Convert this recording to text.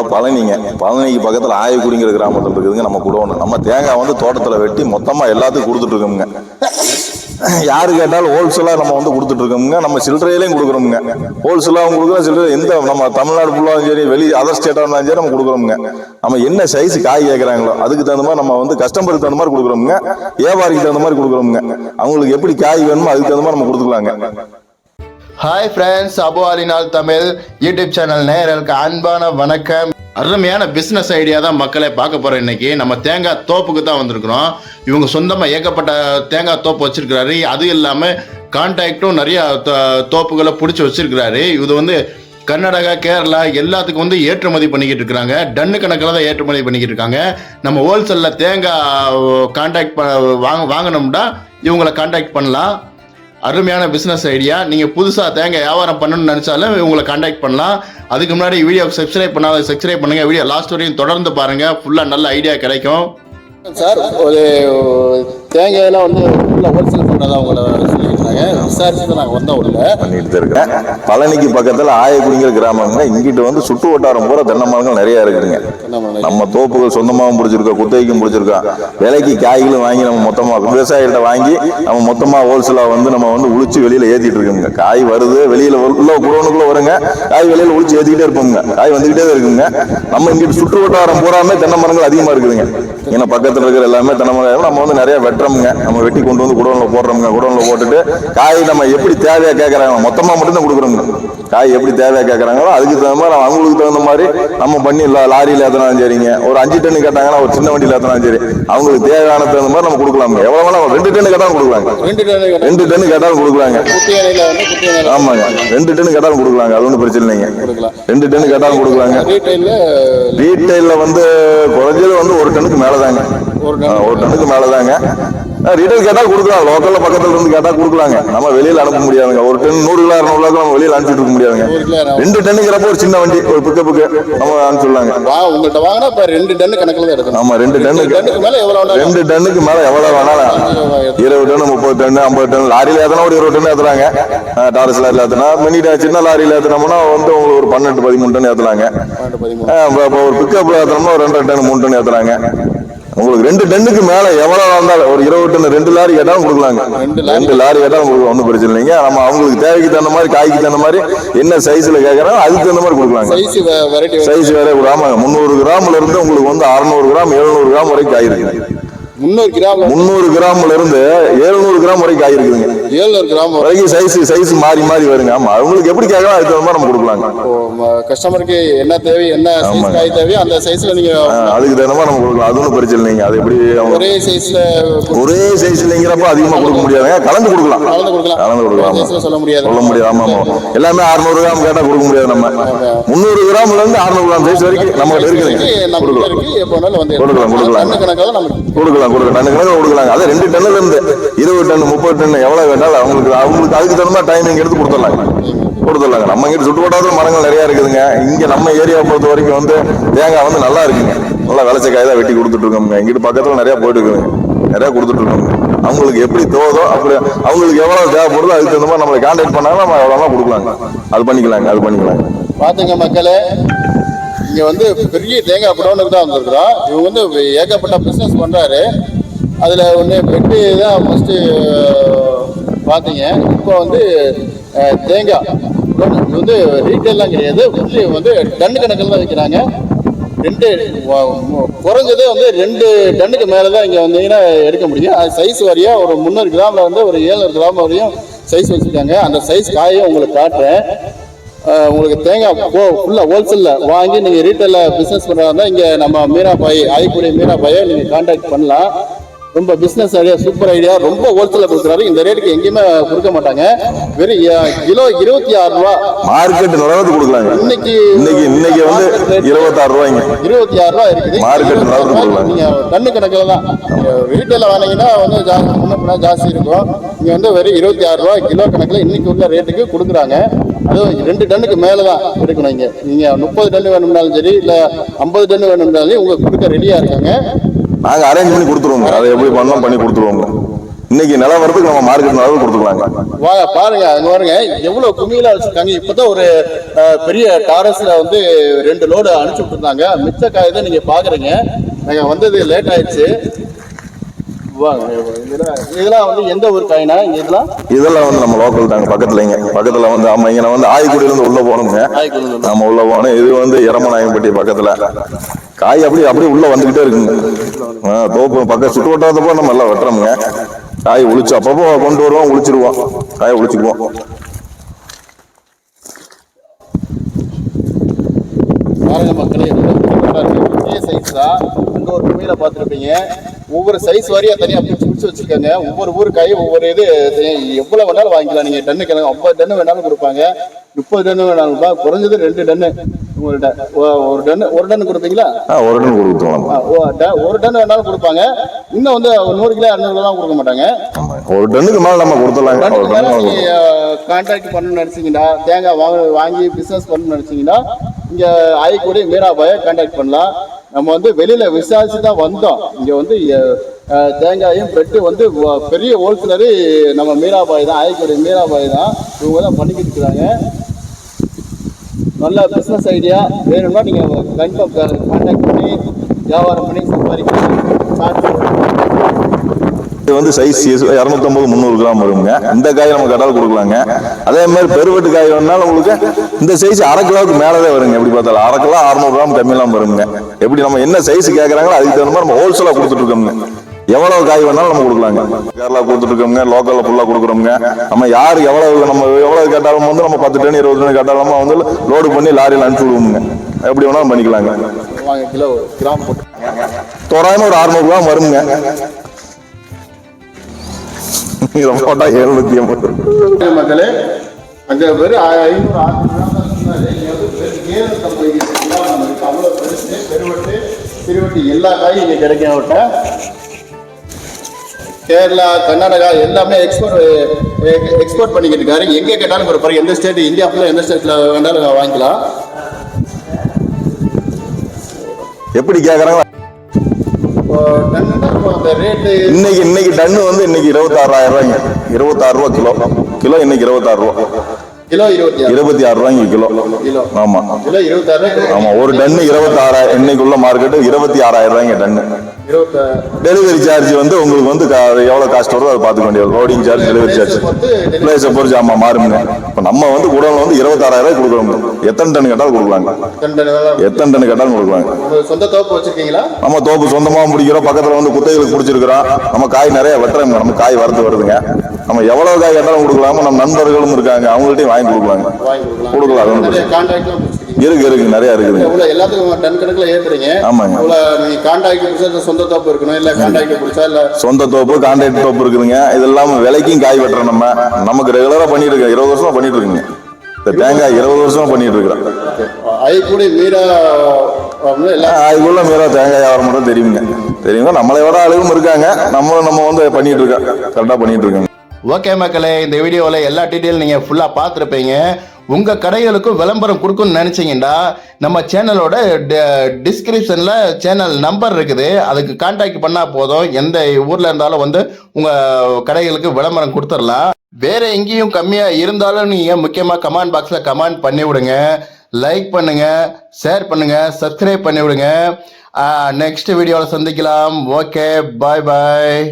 மாவட்டம் பழனிங்க. பழனிக்கு பக்கத்தில் ஆயக்குடிங்கிற கிராமத்தில் இருக்குதுங்க. நம்ம குடோன்னு நம்ம தேங்காய் வந்து தோட்டத்தில் வெட்டி மொத்தமாக எல்லாத்துக்கும் கொடுத்துட்டு இருக்கோமுங்க. யாரு கேட்டாலும் ஹோல்சேலாக நம்ம வந்து கொடுத்துட்டு இருக்கோமுங்க. நம்ம சில்லறையிலையும் கொடுக்குறோமுங்க. ஹோல்சேலாகவும் கொடுக்குறோம். சில்லறை எந்த நம்ம தமிழ்நாடு ஃபுல்லாகவும் சரி வெளி அதர் ஸ்டேட்டாக இருந்தாலும் சரி நம்ம கொடுக்குறோமுங்க. நம்ம என்ன சைஸ் காய் கேட்குறாங்களோ அதுக்கு தகுந்த மாதிரி நம்ம வந்து கஸ்டமருக்கு தகுந்த மாதிரி கொடுக்குறோமுங்க. வியாபாரிக்கு தகுந்த மாதிரி கொடுக்குறோமுங்க. அவங்களுக்கு எப்படி காய் வேணுமோ அதுக்கு தகுந்த மாதிரி நம்ம கொடுத்துக்கலாங்க. ஹாய் ஃப்ரெண்ட்ஸ் அபு அலினால் தமிழ் யூடியூப் சேனல் நேயர்களுக்கு அன்பான வணக்கம். அருமையான பிஸ்னஸ் ஐடியா தான் மக்களை பார்க்க போகிறோம் இன்றைக்கி நம்ம தேங்காய் தோப்புக்கு தான் வந்திருக்கிறோம். இவங்க சொந்தமாக ஏகப்பட்ட தேங்காய் தோப்பு வச்சுருக்கிறாரு. அது இல்லாமல் கான்டாக்டும் நிறையா தோ- தோப்புகளை பிடிச்சி வச்சிருக்கிறாரு. இது வந்து கர்நாடகா கேரளா எல்லாத்துக்கும் வந்து ஏற்றுமதி பண்ணிக்கிட்டு இருக்காங்க. டன்னு கணக்கில் தான் ஏற்றுமதி பண்ணிக்கிட்டு இருக்காங்க. நம்ம ஹோல்சேலில் தேங்காய் கான்டாக்ட் வாங்க வாங்கினோம்னா இவங்களை கான்டாக்ட் பண்ணலாம். அருமையான பிஸ்னஸ் ஐடியா நீங்கள் புதுசாக தேங்காய் வியாபாரம் பண்ணணும்னு நினச்சாலும் உங்களை காண்டாக்ட் பண்ணலாம். அதுக்கு முன்னாடி வீடியோ சப்ஸ்கிரைப் பண்ணாத சப்ஸ்கிரைப் பண்ணுங்கள் வீடியோ லாஸ்ட் வரையும் தொடர்ந்து பாருங்கள் ஃபுல்லாக நல்ல ஐடியா கிடைக்கும். சார் ஒரு தேங்காயெல்லாம் வந்து உள்ள ஹோல்சேல் பண்ணுறதா உங்களை சொல்லியிருந்தாங்க விசாரிச்சு நாங்கள் வந்தோம் உள்ள பண்ணிட்டு இருக்கேன் பழனிக்கு பக்கத்தில் ஆயக்குடிங்கிற கிராமங்க இங்கிட்டு வந்து சுற்று வட்டாரம் பூரா தென்னை மரங்கள் நிறைய இருக்குதுங்க. நம்ம தோப்புகள் சொந்தமாகவும் பிடிச்சிருக்கோம் குத்தகைக்கும் பிடிச்சிருக்கோம். விலைக்கு காய்களும் வாங்கி நம்ம மொத்தமாக விவசாயிகிட்ட வாங்கி நம்ம மொத்தமாக ஹோல்சேலாக வந்து நம்ம வந்து உளிச்சு வெளியில் ஏற்றிட்டு இருக்கோங்க. காய் வருது வெளியில் உள்ள குடோனுக்குள்ள வருங்க. காய் வெளியில் உளிச்சு ஏற்றிக்கிட்டே இருப்போங்க. காய் வந்துக்கிட்டே தான் இருக்குங்க. நம்ம இங்கிட்டு சுற்று வட்டாரம் பூராமே தென்னை மரங்கள் அதிகமாக இருக்குதுங்க. ஏன்னா பக்கத்தில் இருக்கிற எல்லாமே தென்னை மரம் நம்ம வந்து நிறைய வெட்டுறோமுங்க நம்ம வெட்டி கொண்டு வந்து குடோனில் போடுறோமுங்க. குடோனில் போட்டுட்டு காய் நம்ம எப்படி தேவையா கேட்குறாங்க மொத்தமாக மட்டும்தான் கொடுக்குறோங்க காய் எப்படி தேவையா கேட்குறாங்களோ அதுக்கு தகுந்த மாதிரி அவங்களுக்கு தகுந்த மாதிரி நம்ம பண்ணி இல்லை லாரியில் ஏற்றினாலும் சரிங்க. ஒரு அஞ்சு டன்னு கேட்டாங்கன்னா ஒரு சின்ன வண்டியில் ஏற்றினாலும் சரி. அவங்களுக்கு தேவையான தகுந்த மாதிரி நம்ம கொடுக்கலாங்க. எவ்வளோ வேணாலும் ரெண்டு டன்னு கேட்டாலும் கொடுக்கலாங்க. ரெண்டு டன் ரெண்டு டன்னு கேட்டாலும் கொடுக்கலாங்க. ஆமாங்க. ரெண்டு டன்னு கேட்டாலும் கொடுக்கலாங்க. அது ஒன்றும் பிரச்சனை இல்லைங்க. ரெண்டு டன்னு கேட்டாலும் கொடுக்கலாங்க. ரீட்டைல்ல வந்து குறைஞ்சது வந்து ஒரு டன்னுக்கு மேல தாங்க ஒரு டன்னுக்கு மேல. தாங்க ரீட்டைல் கேட்டா கொடுக்கலாம். லோக்கல்ல பக்கத்துல இருந்து கேட்டா கொடுக்கலாங்க. நம்ம வெளியில அனுப்ப முடியாதுங்க. ஒரு டன் நூறு கிலோ இரநூறு கிலோ நம்ம வெளியில அனுப்பிட்டு இருக்க முடியாதுங்க. ரெண்டு டன்னுங்கிறப்ப ஒரு சின்ன வண்டி ஒரு பிக்கப்புக்கு நம்ம அனுப்பிச்சுடலாங்க வா உங்கள்கிட்ட வாங்கினா இப்போ ரெண்டு டன்னு கணக்கில் தான் எடுக்கணும். ஆமா ரெண்டு டன்னுக்கு மேலே எவ்வளோ ரெண்டு டன்னுக்கு மேல எவ்வளவு வேணாலும் இருபது டன் முப்பது டன் ஐம்பது டன் லாரியில ஏத்தனா ஒரு இருபது டன் ஏத்துறாங்க. டாரஸ் லாரியில ஏத்தனா மினி சின்ன லாரியில ஏத்துனோம்னா வந்து உங்களுக்கு ஒரு பன்னெண்டு பதிமூணு டன் ஆ, இப்ப- ஒரு பிக்கப்ல ஏத்தனோம்னா ஒரு ரெண்டரை டன் மூணு டன் ஏத்துறாங்க. உங்களுக்கு ரெண்டு டன்னுக்கு மேல எவ்வளவு இருந்தாலும் ஒரு இருபது டன் ரெண்டு லாரி கேட்டாலும் கொடுக்கலாங்க. ரெண்டு லாரி. கேட்டாலும் கொடுக்கலாம் ஒன்றும் பிரச்சனை இல்லைங்க. நம்ம அவங்களுக்கு தேவைக்கு தகுந்த மாதிரி காய்க்கு தகுந்த மாதிரி என்ன சைஸ்ல கேட்கறாங்க அதுக்கு தகுந்த மாதிரி கொடுக்கலாங்க. சைஸ் வேற ஆமாங்க முந்நூறு கிராம்ல இருந்து உங்களுக்கு வந்து அறுநூறு கிராம் எழுநூறு கிராம் வரைக்கும் காய் முந்நூறு கிராம் முந்நூறு கிராம்ல இருந்து எழுநூறு கிராம் வரைக்கும் காய் இருக்குதுங்க ஏழுநூறு கிராம். வரைக்கும் சைஸ் சைஸ் மாறி மாறி வருங்க. ஆமா அவங்களுக்கு எப்படி கேட்கலாம் அதுக்கு தகுந்த மாதிரி நம்ம கொடுக்கலாங்க. கஸ்டமருக்கு என்ன தேவை என்ன. காய் தேவையோ அந்த சைஸ்ல நீங்க அதுக்கு தகுந்த மாதிரி நம்ம கொடுக்கலாம். அது ஒன்றும் பிரச்சனை இல்லைங்க. அது எப்படி ஒரே சைஸ்ல ஒரே சைஸ் இல்லைங்கிறப்ப அதிகமா கொடுக்க முடியாதுங்க. கலந்து கொடுக்கலாம். கலந்து கொடுக்கலாம். கலந்து கொடுக்கலாம். சொல்ல முடியாது. சொல்ல முடியாது. ஆமா ஆமா. எல்லாமே 600 கிராம் கேட்டா கொடுக்க முடியாது நம்ம. முந்நூறு கிராம்ல இருந்து 600 கிராம் சைஸ் வரைக்கும் நம்ம இருக்குதுங்க. கொடுக்கலாம். கொடுக்கலாம், கொடுக்கலாம். டன்னு கணக்காக கொடுக்கலாம் கணக்கு கொடுக்கலாங்க. அது ரெண்டு டன்னுல இருந்து இருபது டன் முப்பது டன் எவ்வளவு வேணாலும் அவங்களுக்கு அவங்களுக்கு அதுக்கு தகுந்த மாதிரி டைமிங் எடுத்து கொடுத்துடலாங்க கொடுத்துடலாங்க. நம்ம இங்கிட்டு சுற்று மரங்கள் நிறையா இருக்குதுங்க. இங்க நம்ம ஏரியா பொறுத்த வரைக்கும் வந்து தேங்காய் வந்து நல்லா இருக்குங்க. நல்லா விளைச்சக்காய் தான் வெட்டி கொடுத்துட்டு இருக்கோங்க இங்கிட்டு பக்கத்துல நிறைய போயிட்டு இருக்குங்க நிறைய கொடுத்துட்டு இருக்கோங்க அவங்களுக்கு எப்படி தோதோ அப்படி அவங்களுக்கு எவ்வளவு தேவைப்படுதோ அதுக்கு தகுந்த மாதிரி நம்மளை கான்டாக்ட் பண்ணாலும் நம்ம எவ்வளோ கொடுக்கலாங்க. அது பண்ணிக்கலாங்க அது பண்ணிக்கலாங்க. பாத்துங்க மக்களே. இங்கே வந்து பெரிய தேங்காய் குடோனுக்கு தான் வந்திருக்கிறோம் இவங்க வந்து ஏகப்பட்ட பிஸ்னஸ் பண்ணுறாரு அதில் ஒன்று பெட்டு தான் ஃபஸ்ட்டு பார்த்தீங்க. இப்போ வந்து தேங்காய். இது வந்து ரீட்டெயிலாம் கிடையாது. ஒன்லி வந்து டன் கணக்கில் தான் விற்கிறாங்க ரெண்டு குறைஞ்சது வந்து ரெண்டு டன்னுக்கு மேலே தான் இங்கே வந்தீங்கன்னா எடுக்க முடியும். அது சைஸ் வரையும் ஒரு முந்நூறு கிராமில் வந்து ஒரு ஏழ்நூறு கிராம் வரையும் சைஸ் வச்சுருக்காங்க. அந்த சைஸ் காயும் உங்களுக்கு காட்டுறேன். உங்களுக்கு தேங்காய் போ ஃபுல்லாக ஹோல்சேலில் வாங்கி நீங்கள் ரீட்டைலில் பிஸ்னஸ் பண்ணுறதா இங்கே நம்ம மீனாபாய் ஆய்க்குடி மீனாபாயை நீங்கள் காண்டாக்ட் பண்ணலாம். ரொம்ப பிஸ்னஸ் ஐடியா சூப்பர் ஐடியா ரொம்ப ஹோல்சேலில் கொடுக்குறாரு. இந்த ரேட்டுக்கு எங்கேயுமே கொடுக்க மாட்டாங்க. வெறும் கிலோ இருபத்தி ஆறு ரூபா. மார்க்கெட் நிலவரத்து கொடுக்கலாங்க. இன்னைக்கு இன்னைக்கு இன்னைக்கு வந்து இருபத்தாறு ரூபாய்ங்க. இருபத்தி ஆறு ரூபா இருக்குது. நிலவரம் ரூபாய்க்கு கொடுக்கலாம். நீங்க டன்னு கணக்கில் தான் ரீட்டைல வாங்கினீங்கன்னா வந்து ஜாஸ்தி முன்ன ஜாஸ்தி இருக்கும். இங்க வந்து வெறும் இருபத்தி ஆறு ரூபா கிலோ கணக்கில் இன்னைக்கு உள்ள ரேட்டுக்கு கொடுக்குறாங்க. அதுவும் ரெண்டு டன்னுக்கு மேலே தான் எடுக்கணும் இங்க. நீங்க முப்பது டன் வேணும்னாலும் சரி இல்ல ஐம்பது டன் வேணும்னாலும் உங்க கொடுக்க ரெடியா இருக்காங்க. நாங்க அரேஞ்ச் பண்ணி கொடுத்துருவோங்க அதை எப்படி பண்ணோம் பண்ணி கொடுத்துருவோங்க இன்னைக்கு நிலவரத்துக்கு நம்ம மார்க்கெட் அளவு கொடுத்துக்கலாங்க வாங்க பாருங்க அங்க பாருங்க. எவ்வளவு குமியில வச்சிருக்காங்க. இப்பதான் ஒரு பெரிய டாரஸ்ல வந்து ரெண்டு லோடு அனுப்பிச்சு விட்டுருந்தாங்க. மிச்ச காய் தான் நீங்க பாக்குறீங்க. நாங்க வந்தது லேட் ஆயிடுச்சு. இதெல்லாம் வந்து எந்த காய்னா? இதெல்லாம்? இதெல்லாம் வந்து நம்ம லோக்கல் தாங்க பக்கத்துலங்க பக்கத்துல வந்து ஆமா இங்க வந்து ஆய்க்குடியில இருந்து உள்ள போகணுங்க. நம்ம உள்ள போனோம் இது வந்து எரமநாயகம்பட்டி பக்கத்துல. காய் அப்படி அப்படியே உள்ள வந்துகிட்டே இருக்குங்க. தோப்பு பக்கம் சுட்டு வட்டாரத்தப்போ நம்ம எல்லாம் வெட்டுறோமுங்க. காய் உளிச்சு அப்பப்போ கொண்டு வருவோம் உளிச்சிருவோம் காயை உளிச்சுக்குவோம் பாருங்க மக்களே சைஸ் தான் அங்க ஒரு குமியில பார்த்துருப்பீங்க. ஒவ்வொரு சைஸ் வாரியா தனியா பிரிச்சு பிரிச்சு வச்சிருக்காங்க. ஒவ்வொரு ஊர் காய் ஒவ்வொரு இது எவ்வளவு வேணாலும் வாங்கிக்கலாம். நீங்க டன்னு கிழங்கு ஐம்பது டன்னு வேணாலும் கொடுப்பாங்க. முப்பது டன்னு வேணாலும். குறைஞ்சது ரெண்டு டன்னு உங்கள்ட்ட. ஒ- ஒரு டன்னு ஒரு டன்னு கொடுப்பீங்களா? ஒரு டன் ட- ஒரு டன் வேணாலும் கொடுப்பாங்க. இன்னும் வந்து நூறு கிலோ இரநூறு கிலோ கொடுக்க மாட்டாங்க. ஒரு டன்னுக்கு மேல நம்ம நீங்க கான்ட்ராக்ட் பண்ணணும்னு நினைச்சீங்கன்னா தேங்காய் வாங்க வாங்கி பிசினஸ் பண்ணணும்னு நினைச்சீங்கன்னா இங்க ஆய்க்குடி மீராபாயை கான்டாக்ட் பண்ணலாம். நம்ம வந்து வெளியில விசாரிச்சு தான் வந்தோம். இங்க வந்து தேங்காயும் பெட்டு வந்து பெரிய ஹோல்சேலரு நம்ம மீராபாய் தான் ஆய்க்குடி மீராபாய் தான். இவங்க தான் பண்ணிக்கிட்டு இருக்கிறாங்க. நல்ல பிசினஸ் ஐடியா வேணும்னா நீங்கள் கன்ஃபார்ம் கான்டாக்ட் பண்ணி வியாபாரம் பண்ணி சம்பாதிக்கலாம். இது வந்து சைஸ் இரநூத்தம்பது முந்நூறு கிராம் வருங்க. இந்த காய் நம்ம கடால் கொடுக்கலாங்க. அதே மாதிரி பெருவெட்டு காய் வேணாலும் உங்களுக்கு இந்த சைஸ் அரை கிலோவுக்கு மேலதான் வருங்க. எப்படி பார்த்தாலும் அரை கிலோ அறுநூறு கிராம் கம்மியெல்லாம் வருங்க. எப்படி நம்ம என்ன சைஸ் கேட்கறாங்களோ அதுக்கு தகுந்த மாதிரி நம்ம ஹோல்சேலா கொடுத்துட்டு இருக்கோங்க எவ்வளவு காய் வேணாலும் நம்ம கொடுக்கலாங்க. கேரளா கொடுத்துட்டு இருக்கோங்க லோக்கல்ல ஃபுல்லா கொடுக்குறோங்க நம்ம யார் எவ்வளவு நம்ம எவ்வளவு கேட்டாலும் வந்து நம்ம பத்து டன் இருபது டன் கேட்டாலும் வந்து லோடு பண்ணி லாரியில் அனுப்பிச்சு விடுவோங்க எப்படி வேணாலும் பண்ணிக்கலாங்க. கிலோ கிராம் போட்டு. தோராயமா ஒரு அறுநூறு கிராம் வருங்க. போட்டா எழுநூத்தி ஐம்பது மக்களே அங்க வெறும் ஐநூறு. அவ்வளவு பெருசு பெருவட்டு சிறுவட்டு எல்லா காயும் இங்க கிடைக்கும் அவட்ட கேரளா கர்நாடகா எல்லாமே எக்ஸ்போர்ட் எக்ஸ்போர்ட் பண்ணிக்கிட்டு இருக்காரு. எங்க கேட்டாலும் ஒரு பாருங்க. எந்த ஸ்டேட் இந்தியா ஃபுல்லா எந்த ஸ்டேட்ல வேணாலும் வாங்கிக்கலாம். எப்படி கேக்குறாங்க? இன்னைக்கு இன்னைக்கு டன்னு வந்து இன்னைக்கு இருபத்தாறாயிரம் ரூபாய்ங்க. இருபத்தாறு ரூபா கிலோ. கிலோ இன்னைக்கு இருபத்தாறு ரூபா. கிலோ இருபத்தி ஆறு. இருபத்தி ரூபாய்ங்க கிலோ. ஆமா. கிலோ ஆமா ஒரு டன்னு இருபத்தாறாயிரம் இன்னைக்குள்ள மார்க்கெட்டு இருபத்தி ஆறாயிரம் ரூபாய்ங்க டன்னு. டெலிவரி சார்ஜ் வந்து உங்களுக்கு வந்து எவ்வளவு காஸ்ட் வருதோ அதை பார்த்துக்க வேண்டியது. லோடிங் சார்ஜ் டெலிவரி சார்ஜ் பிளேஸை பொறுத்து ஆமா மாறுங்க இப்போ நம்ம வந்து குடோன்ல வந்து இருபத்தாறாயிரம் கொடுக்குறோம். எத்தனை டன் கேட்டாலும் கொடுக்கலாங்க. எத்தனை டன் கேட்டாலும் கொடுக்கலாங்க. சொந்த தோப்பு வச்சிருக்கீங்களா? நம்ம தோப்பு சொந்தமா பிடிக்கிறோம். பக்கத்துல வந்து குத்தைகளுக்கு பிடிச்சிருக்கிறோம். நம்ம காய் நிறைய வெட்டுறோங்க. நம்ம காய் வரது வருதுங்க. நம்ம எவ்வளவு காய் கேட்டாலும் கொடுக்கலாம. நம்ம நண்பர்களும் இருக்காங்க. அவங்கள்ட்டையும் வாங்கி வாங்கி கொடுக்கலாம். அது பிடிச்சிருக்கீங்க. இருக்கு இருக்கு. நிறைய இருக்குதுங்க இவ்வளவு எல்லாத்துக்கும் டன் கணக்குல ஏத்துறீங்க ஆமாங்க. நீங்க கான்டாக்ட் பிடிச்சா சொந்த தோப்பு இருக்கணும் இல்ல கான்டாக்ட் பிடிச்சா இல்ல சொந்த தோப்பு கான்ட்ராக்ட் தோப்பு இருக்குதுங்க. இதெல்லாம் விலைக்கும் காய் வெட்டுறோம் நம்ம. நமக்கு ரெகுலரா பண்ணிட்டு இருக்கோம் இருபது வருஷமா பண்ணிட்டு இருக்குங்க. இந்த தேங்காய் இருபது வருஷமா பண்ணிட்டு இருக்கிறோம். ஐக்கூடி மீரா அதுக்குள்ள மீறா தேங்காய் வியாபாரம் மட்டும் தெரியுங்க. தெரியுங்க. நம்மளை விட ஆளுகளும் இருக்காங்க. நம்மளும் நம்ம வந்து பண்ணிட்டு இருக்கோம். கரெக்டா பண்ணிட்டு இருக்கோங்க. ஓகே மக்களே இந்த வீடியோவில் எல்லா டீட்டெயில் நீங்கள் ஃபுல்லாக பார்த்துருப்பீங்க. உங்கள் கடைகளுக்கும் விளம்பரம் கொடுக்கணும்னு நினச்சிங்கன்னா நம்ம சேனலோட டிஸ்கிரிப்ஷனில் சேனல் நம்பர் இருக்குது. அதுக்கு கான்டாக்ட் பண்ணால் போதும். எந்த ஊரில் இருந்தாலும் வந்து உங்கள் கடைகளுக்கு விளம்பரம் கொடுத்துடலாம். வேறு எங்கேயும் கம்மியாக இருந்தாலும் நீங்கள் முக்கியமாக கமெண்ட் பாக்ஸில் கமெண்ட் பண்ணி விடுங்க. லைக் பண்ணுங்க ஷேர் பண்ணுங்க சப்ஸ்கிரைப் பண்ணி விடுங்க. நெக்ஸ்ட் வீடியோவில் சந்திக்கலாம். ஓகே பாய் பாய்